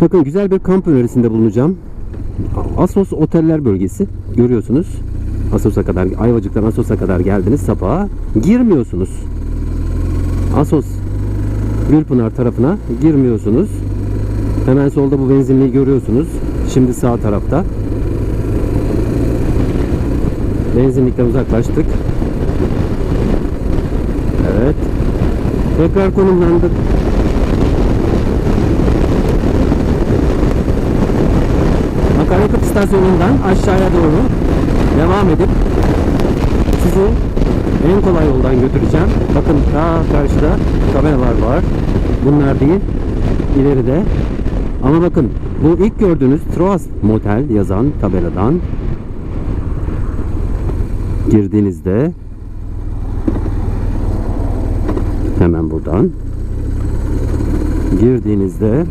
Bakın güzel bir kamp önerisinde bulunacağım. Asos Oteller bölgesi görüyorsunuz. Asos'a kadar, Ayvacık'tan Asos'a kadar geldiniz Sapağa. Girmiyorsunuz. Asos Gülpınar tarafına girmiyorsunuz. Hemen solda bu benzinliği görüyorsunuz. Şimdi sağ tarafta. Benzinlikten uzaklaştık. Evet. Tekrar konumlandık. Akaryakıt istasyonundan aşağıya doğru devam edip sizi en kolay yoldan götüreceğim. Bakın daha karşıda tabelalar var. Bunlar değil. ileride. Ama bakın bu ilk gördüğünüz Troas Motel yazan tabeladan girdiğinizde hemen buradan girdiğinizde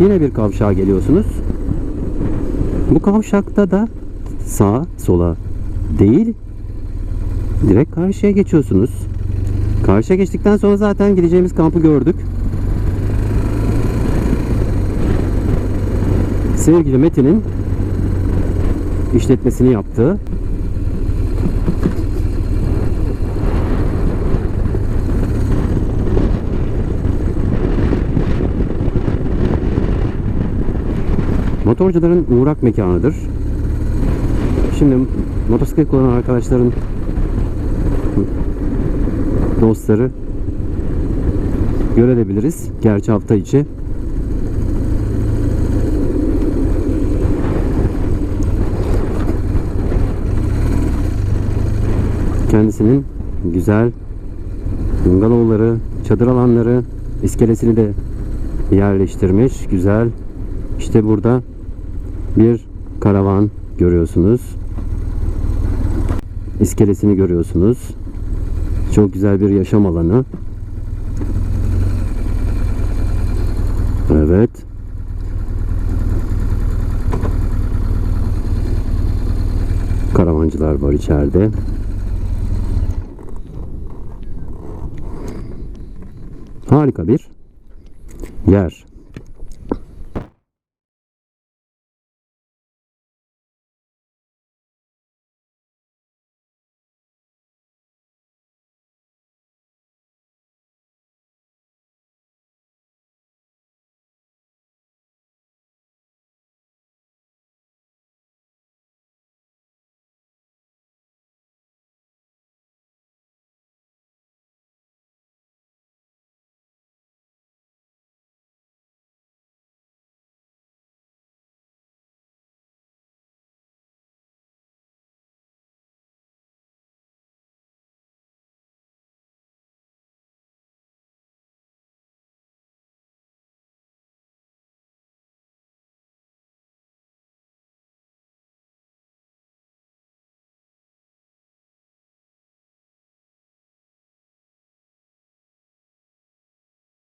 Yine bir kavşağa geliyorsunuz. Bu kavşakta da sağa sola değil direkt karşıya geçiyorsunuz. Karşıya geçtikten sonra zaten gideceğimiz kampı gördük. Sevgili Metin'in işletmesini yaptığı Motorcuların uğrak mekanıdır. Şimdi motosiklet kullanan arkadaşların dostları görebiliriz. Gerçi hafta içi. Kendisinin güzel bungalovları, çadır alanları, iskelesini de yerleştirmiş. Güzel. İşte burada bir karavan görüyorsunuz. İskelesini görüyorsunuz. Çok güzel bir yaşam alanı. Evet. Karavancılar var içeride. Harika bir yer.